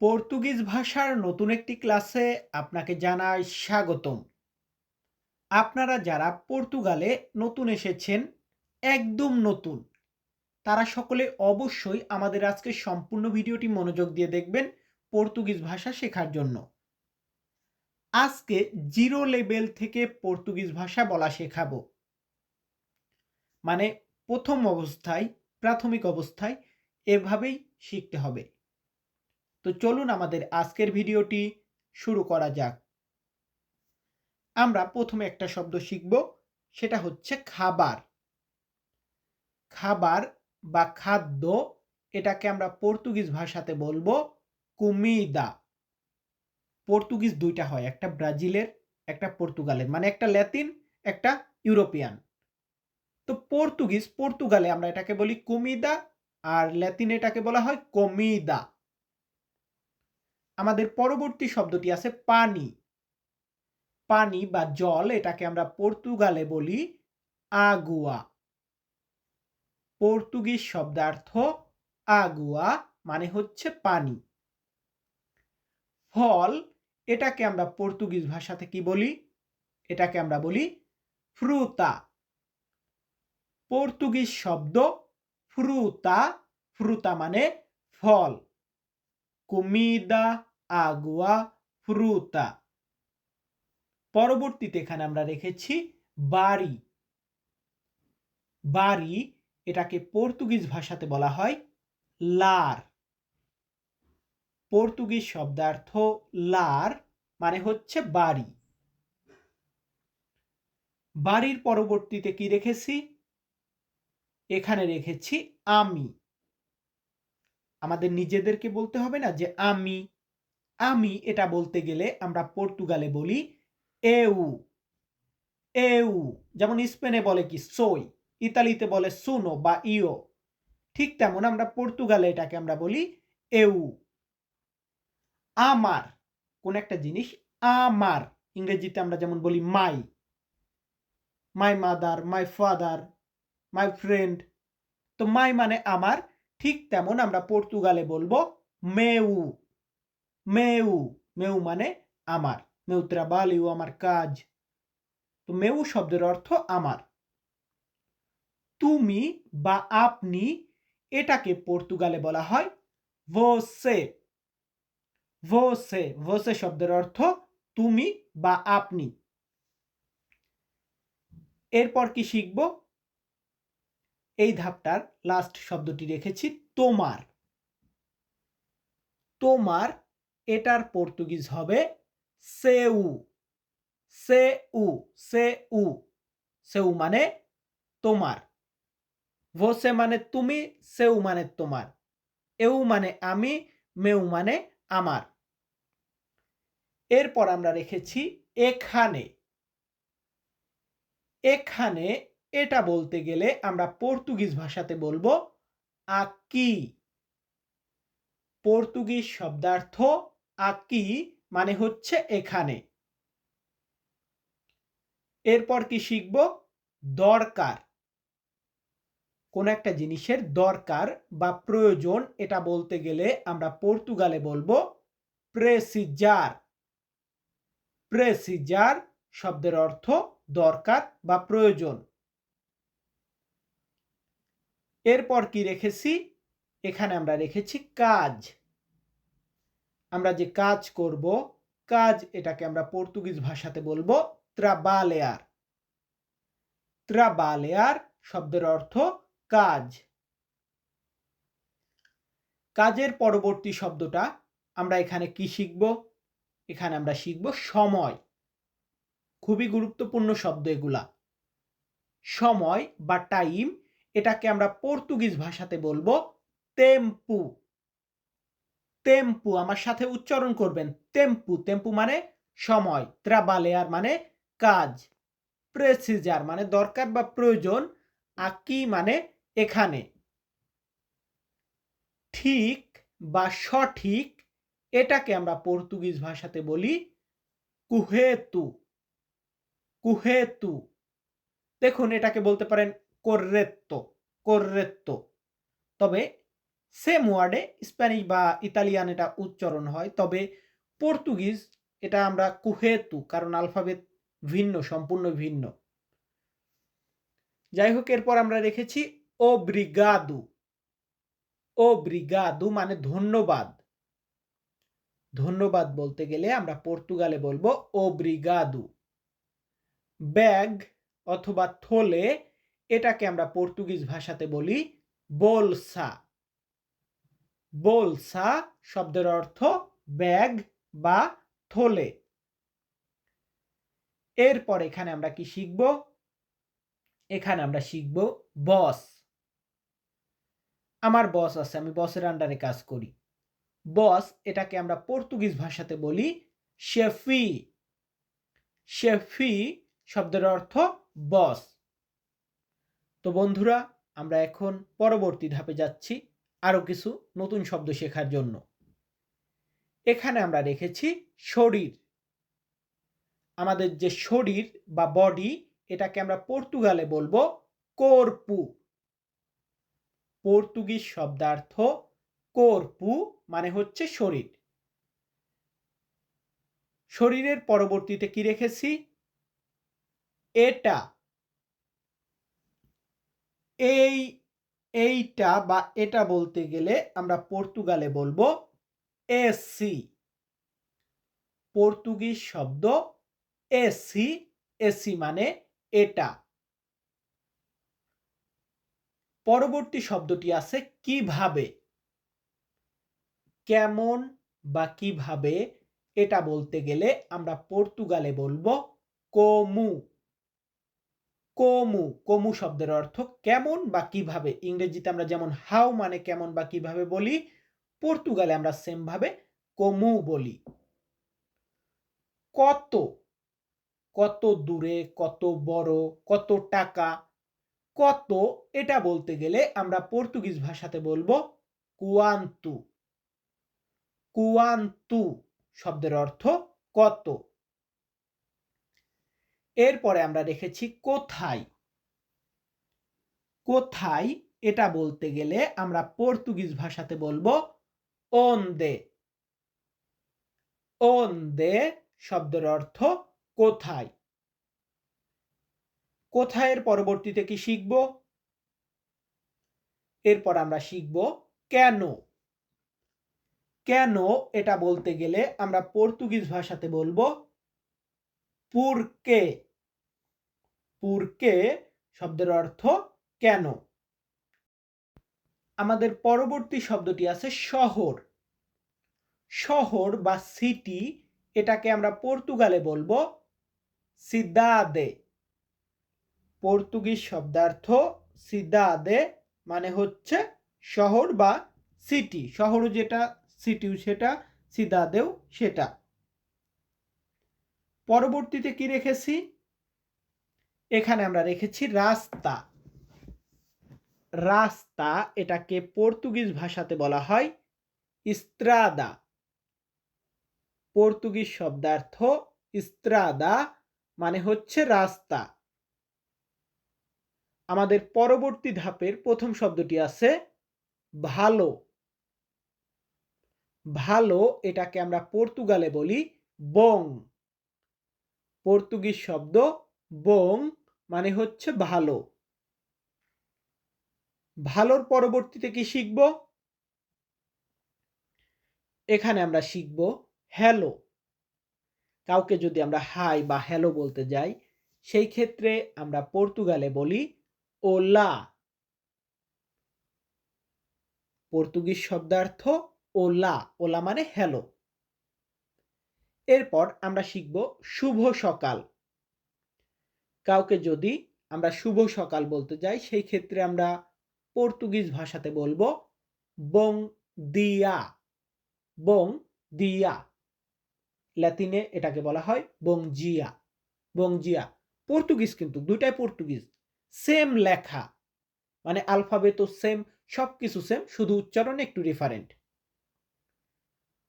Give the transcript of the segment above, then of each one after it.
Portuguese ভাষার নতুন একটি ক্লাসে আপনাকে জানাই স্বাগতম। আপনারা যারা পর্তুগালে নতুন এসেছেন, একদম নতুন, তারা সকলে অবশ্যই আমাদের আজকের সম্পূর্ণ ভিডিওটি মনোযোগ দিয়ে দেখবেন পর্তুগিজ ভাষা শেখার জন্য। আজকে জিরো লেভেল থেকে পর্তুগিজ ভাষা বলা শেখাবো। মানে প্রথম অবস্থায়, প্রাথমিক অবস্থায় এভাবেই শিখতে হবে। তো চলুন আমাদের আজকের ভিডিওটি শুরু করা যাক। আমরা প্রথমে একটা শব্দ শিখব, সেটা হচ্ছে খাবার। খাবার বা খাদ্য, এটাকে আমরা পর্তুগিজ ভাষাতে বলব কুমিদা। পর্তুগিজ দুইটা হয়, একটা ব্রাজিলের, একটা পর্তুগালের মানে একটা ল্যাতিন, একটা ইউরোপিয়ান। তো পর্তুগিজ, পর্তুগালে আমরা এটাকে বলি কুমিদা, আর ল্যাতিন এটাকে বলা হয় কমিদা। আমাদের পরবর্তী শব্দটি আছে পানি। পানি বা জল এটাকে আমরা পর্তুগালে বলি আগুয়া। পর্তুগিজ শব্দার্থ আগুয়া মানে হচ্ছে পানি। ফল এটাকে আমরা পর্তুগিজ ভাষাতে কি বলি? এটাকে আমরা বলি ফ্রুতা। পর্তুগিজ শব্দ ফ্রুতা ফ্রুতা মানে ফল। কুমিদা আগুয়া ফ্রুতা। পরবর্তীতে এখানে আমরা রেখেছি বাড়ি বাড়ি এটাকে পর্তুগিজ ভাষাতে বলা হয় লার। পর্তুগিজ শব্দার্থ লার মানে হচ্ছে বাড়ি। বাড়ির পরবর্তীতে কি রেখেছি? এখানে রেখেছি আমি। আমাদের নিজেদেরকে বলতে হবে না যে আমি। আমি এটা বলতে গেলে আমরা পর্তুগালে বলি এউ। এউ, যেমন স্পেনে বলে কি সই, ইতালিতে বলে সুনো বা ইও ঠিক তেমন আমরা পর্তুগালে এটাকে আমরা বলি এউ। আমার, কোন একটা জিনিস আমার, ইংরেজিতে আমরা যেমন বলি my. My mother, my father, my friend. তো মাই মানে আমার, ঠিক তেমন আমরা পর্তুগালে বলব মেউ। মেউ মেউ মানে আমার মেউ ত্রাবালিউ আমার কাজ। তো মেউ শব্দের অর্থ আমার। তুমি বা আপনি এটাকে পর্তুগালে বলা হয় ভোসে ভোসে ভোসে শব্দের অর্থ তুমি বা আপনি। এরপর কি শিখব? এই ধাপটার লাস্ট শব্দটি রেখেছি, তোমার। তোমার এটার পর্তুগিজ হবে সেউ। সেউ সেউ। সেউ মানে তোমার। ভোসে মানে তুমি, সেউ মানে তোমার। এউ মানে আমি, মেউ মানে আমার। এরপর আমরা রেখেছি এখানে। এখানে এটা বলতে গেলে আমরা পর্তুগিজ ভাষাতে বলব আকি। পর্তুগিজ শব্দার্থ আকি মানে হচ্ছে এখানে। এরপর কি শিখব? দরকার। কোন একটা জিনিসের দরকার বা প্রয়োজন, এটা বলতে গেলে আমরা পর্তুগালে বলব প্রেসিজার। প্রেসিজার শব্দের অর্থ দরকার বা প্রয়োজন। এরপর কি রেখেছি? এখানে আমরা রেখেছি কাজ। আমরা যে কাজ করব, কাজ এটাকে আমরা পর্তুগিজ ভাষাতে বলব ত্রাবালেয়ার। ত্রাবালেয়ার শব্দের অর্থ কাজ। কাজের পরবর্তী শব্দটা আমরা এখানে কি শিখব? এখানে আমরা শিখব সময়। খুবই গুরুত্বপূর্ণ শব্দ এগুলা। সময় বা টাইম এটাকে আমরা পর্তুগিজ ভাষাতে বলব তেম্পু তেম্পু আমার সাথে উচ্চারণ করবেন। তেম্পু তেম্পু মানে সময় ত্রাবালেয়ার মানে কাজ প্রেসিজার মানে দরকার বা প্রয়োজন, আকি মানে এখানে। ঠিক বা সঠিক, এটাকে আমরা পর্তুগিজ ভাষাতে বলি কুহেতু। কুহেতু। দেখুন, এটাকে বলতে পারেন কোর্রেত্তো কোর্রেত্তো। তবে সেম ওয়ার্ডে স্প্যানিশ বা ইতালিয়ান এটা উচ্চারণ হয়, তবে পর্তুগিজ এটা আমরা কুহেতু, কারণ আলফাবেট ভিন্ন, সম্পূর্ণ ভিন্ন। যাই হোক, এরপর আমরা রেখেছি ও ব্রিগাদু ও ব্রিগাদু মানে ধন্যবাদ। ধন্যবাদ বলতে গেলে আমরা পর্তুগালে বলব ও ব্রিগাদু ব্যাগ অথবা থলে এটাকে আমরা পর্তুগিজ ভাষাতে বলি বোলসা। বোলসা শব্দের অর্থ ব্যাগ বা থলে। এরপর এখানে আমরা কি শিখব? এখানে আমরা শিখব বস। আমার বস আছে, আমি বসের আন্ডারে কাজ করি। বস, এটাকে আমরা পর্তুগিজ ভাষাতে বলি শেফি। শেফি শব্দের অর্থ বস। তো বন্ধুরা, আমরা এখন পরবর্তী ধাপে যাচ্ছি। আরও কিছু নতুন শব্দ শেখার জন্য। এখানে আমরা রেখেছি শরীর। আমাদের যে শরীর বা বডি এটাকে আমরা পর্তুগালে বলব কোরপু। পর্তুগিজ শব্দার্থ কোরপু মানে হচ্ছে শরীর। শরীরের পরবর্তীতে কি রেখেছি? এটা। এই এইটা বা এটা বলতে গেলে আমরা পর্তুগালে বলব এসি। পর্তুগিজ শব্দ এসি এসি মানে এটা। পরবর্তী শব্দটি আছে কীভাবে? কেমন বা কীভাবে? এটা বলতে গেলে আমরা পর্তুগালে বলব কোমু। কোমু কোমু শব্দের অর্থ কেমন বা কীভাবে? ইংরেজিতে আমরা যেমন হাউ মানে কেমন বা কীভাবে বলি, পর্তুগালে আমরা সেম ভাবে কোমু বলি। কত কত দূরে, কত বড়, কত টাকা, কত, এটা বলতে গেলে আমরা পর্তুগিজ ভাষাতে বলব কুয়ান্তু। কুয়ান্তু শব্দের অর্থ কত। এরপরে আমরা রেখেছি কোথায়। কোথায় এটা বলতে গেলে আমরা পর্তুগিজ ভাষাতে বলব ওন্দে। ওন্দে শব্দের অর্থ কোথায়। কোথায়ের পরবর্তীতে কি শিখব? এরপর আমরা শিখব কেন। কেন এটা বলতে গেলে আমরা পর্তুগিজ ভাষাতে বলব পুরকে পুরকে শব্দের অর্থ কেন? আমাদের পরবর্তী শব্দটি আছে শহর। শহর বা সিটি এটাকে আমরা পর্তুগালে বলব সিদাদে পর্তুগিজ শব্দার্থ সিদাদে মানে হচ্ছে শহর বা সিটি শহর যেটা সিটিও সেটা সিদাদেও সেটা। পরবর্তীতে কি রেখেছি? এখানে আমরা রেখেছি রাস্তা। রাস্তা এটাকে পর্তুগিজ ভাষাতে বলা হয় ইস্ত্রাদা। পর্তুগিজ শব্দার্থ ইস্ত্রাদা মানে হচ্ছে রাস্তা। আমাদের পরবর্তী ধাপের প্রথম শব্দটি আছে ভালো। ভালো এটাকে আমরা পর্তুগালে বলি বং। পর্তুগিজ শব্দ বং মানে হচ্ছে ভালো। ভালোর পরবর্তীতে কি শিখব? এখানে আমরা শিখব হ্যালো কাউকে যদি আমরা হাই বা হ্যালো বলতে যাই, সেই ক্ষেত্রে আমরা পর্তুগালে বলি ওলা। পর্তুগিজ শব্দার্থ ওলা। ওলা মানে হ্যালো এরপর আমরা শিখব শুভ সকাল। কাউকে যদি আমরা শুভ সকাল বলতে যাই, সেই ক্ষেত্রে আমরা পর্তুগিজ ভাষাতে বলব বং দিয়া। বং দিয়া। ল্যাতিনে এটাকে বলা হয় বং জিয়া। বং জিয়া। পর্তুগিজ কিন্তু দুইটাই পর্তুগিজ। সেম লেখা। মানে আলফাবেতও সেম সব কিছু সেম, শুধু উচ্চারণ একটু ডিফারেন্ট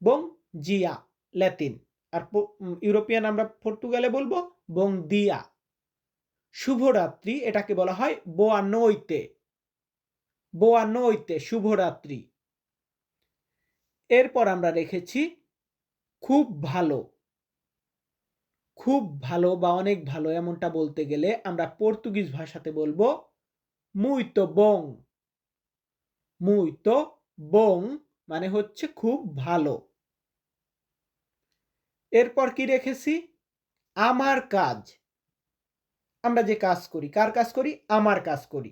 বং জিয়া ল্যাতিন আর ইউরোপিয়ান আমরা পর্তুগালে বলব, বং দিয়া। শুভরাত্রি, এটাকে বলা হয় বোয়া নইতে বোয়া নইতে শুভরাত্রি। এরপর আমরা রেখেছি খুব ভালো। খুব ভালো বা অনেক ভালো এমনটা বলতে গেলে আমরা পর্তুগিজ ভাষাতে বলব muito bom muito bom মানে হচ্ছে খুব ভালো। এরপর কি রেখেছি? আমার কাজ। আমরা যে কাজ করি, কার কাজ করি? আমার কাজ করি।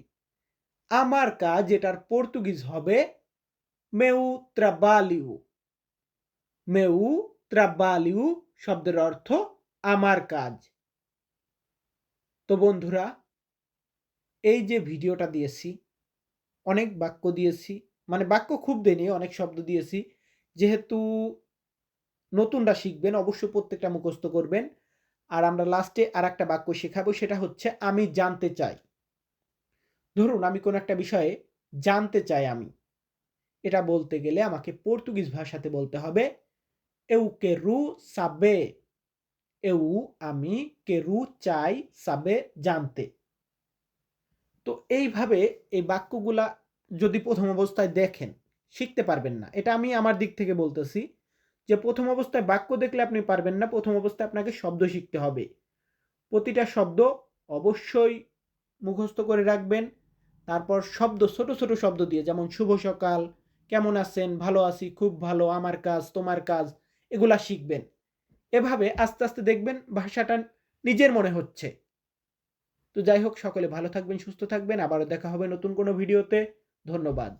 আমার কাজ এটার পর্তুগিজ হবে মেউ ত্রাবালিউ মেউ ত্রাবালিউ শব্দের অর্থ আমার কাজ। তো বন্ধুরা, এই যে ভিডিওটা দিয়েছি, অনেক বাক্য দিয়েছি মানে বাক্য খুব দেনি অনেক শব্দ দিয়েছি, যেহেতু নতুনরা শিখবেন, অবশ্যই প্রত্যেকটা মুখস্থ করবেন। আর আমরা লাস্টে আর একটা বাক্য শেখাবো, সেটা হচ্ছে, আমি জানতে চাই। ধরুন, আমি কোনো একটা বিষয়ে জানতে চাই আমি। এটা বলতে গেলে আমাকে পর্তুগিজ ভাষাতে বলতে হবে এউ কেরু সাবে এউ আমি কেরু চাই সাবে জানতে। তো এইভাবে এই বাক্যগুলা যদি প্রথম অবস্থায় দেখেন, শিখতে পারবেন না। এটা আমি আমার দিক থেকে বলতেছি। যে প্রথম অবস্থায় বাক্য দেখলে আপনি পারবেন না, প্রথম অবস্থায় আপনাকে শব্দ শিখতে হবে। প্রতিটা শব্দ অবশ্যই মুখস্থ করে রাখবেন, তারপর শব্দ, ছোট ছোট শব্দ দিয়ে, যেমন, শুভ সকাল কেমন আছেন ভালো আছি খুব ভালো আমার কাজ তোমার কাজ এগুলা শিখবেন। এভাবে আস্তে আস্তে দেখবেন ভাষাটা নিজের মনে হচ্ছে। তো যাই হোক, সকলে ভালো থাকবেন, সুস্থ থাকবেন, আবারও দেখা হবে নতুন কোনো ভিডিওতে। ধন্যবাদ।